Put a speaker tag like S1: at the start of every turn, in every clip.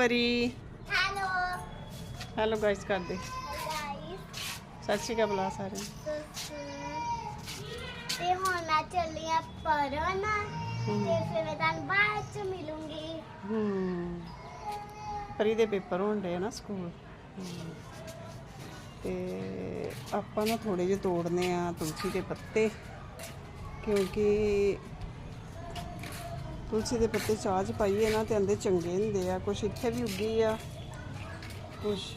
S1: ਪਰੀ।
S2: Hello
S1: hello guys ਕਰਦੇ
S2: guys
S1: ਸਤਿ ਸ਼੍ਰੀ ਅਕਾਲ ਬੁਲਾ ਸਾਰਿਆਂ ਨੂੰ।
S2: ਤੇ ਹੁਣ ਮੈਂ ਚੱਲੀ ਆ ਪਰਨ ਤੇ। ਫਿਰ ਮੈਂ ਤੁਹਾਨੂੰ ਬਾਅਦ ਚ ਮਿਲੂੰਗੀ।
S1: ਹੂੰ। ਪਰੀ ਦੇ ਪੇਪਰ ਹੁੰਦੇ ਆ ਨਾ ਸਕੂਲ। ਤੇ ਆਪਾਂ ਨਾ ਥੋੜੇ ਜਿਹੇ ਤੋੜਨੇ ਆ ਤੁਲਸੀ ਦੇ ਪੱਤੇ ਕਿਉਂਕਿ ਤੁਲਸੀ ਦੇ ਪੱਤੇ ਚਾਹ ਚ ਪਾਈਏ ਨਾ ਤੇ ਅੰਦੇ ਚੰਗੇ ਹੁੰਦੇ ਆ। ਕੁਛ ਇੱਥੇ ਵੀ ਉੱਗੀ ਆ ਕੁਛ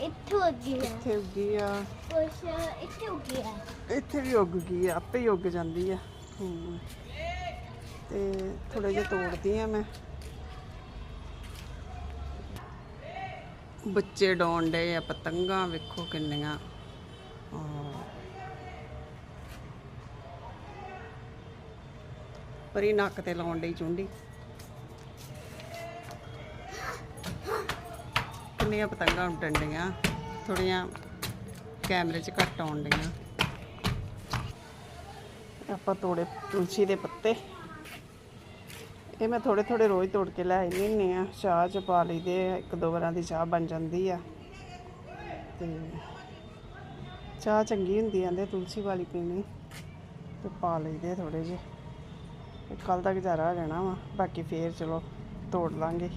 S2: ਇੱਥੋਂ ਉੱਗੀ ਆ।
S1: ਇੱਥੇ ਉੱਗੀ ਆ।
S2: ਕੁਛ ਇੱਥੇ ਉੱਗੀ ਆ।
S1: ਇੱਥੇ ਵੀ ਉੱਗ ਗਈ ਆ ਆਪੇ ਹੀ ਉੱਗ ਜਾਂਦੀ ਆ। ਹੂੰ। ਤੇ ਥੋੜੇ ਜਿਹੇ ਤੋੜਦੀ ਆ ਮੈਂ। ਬੱਚੇ ਡਾਉਣ ਡੇ ਆ ਪਤੰਗਾਂ ਵੇਖੋ ਕਿੰਨੀਆਂ। ਪਰੀ ਨੱਕ ਤੇ ਲਾਉਣ ਡਈ ਚੁੰਡੀ। ਕਿੰਨੀਆਂ ਪਤੰਗਾਂ ਉੱਡਣ ਡੀਆਂ ਥੋੜੀਆਂ ਕੈਮਰੇ 'ਚ ਘੱਟ ਆਉਣ ਡੀਆਂ ਆਪਾਂ ਤੋੜੇ ਤੁਲਸੀ ਦੇ ਪੱਤੇ। ਇਹ ਮੈਂ ਥੋੜੇ ਥੋੜੇ ਰੋਜ਼ ਤੋੜ ਕੇ ਲੈ ਆਈ ਹੁੰਦੀ ਆ ਚਾਹ ਚ ਪਾ ਲਈਦੇ ਇੱਕ ਦੋ ਵਾਰਾਂ ਦੀ ਚਾਹ ਬਣ ਜਾਂਦੀ ਆ। ਤੇ ਚਾਹ ਚੰਗੀ ਹੁੰਦੀ ਆਂਦੇ ਤੁਲਸੀ ਵਾਲੀ ਪੀਣੀ। ਤੇ ਪਾ ਲਈਦੇ ਥੋੜੇ ਜਿਹੇ। ਕੱਲ ਦਾ ਗੁਜ਼ਾਰਾ ਹੋ ਜਾਣਾ ਵਾ ਬਾਕੀ ਫੇਰ ਚਲੋ ਤੋੜ ਲਾਂਗੇ।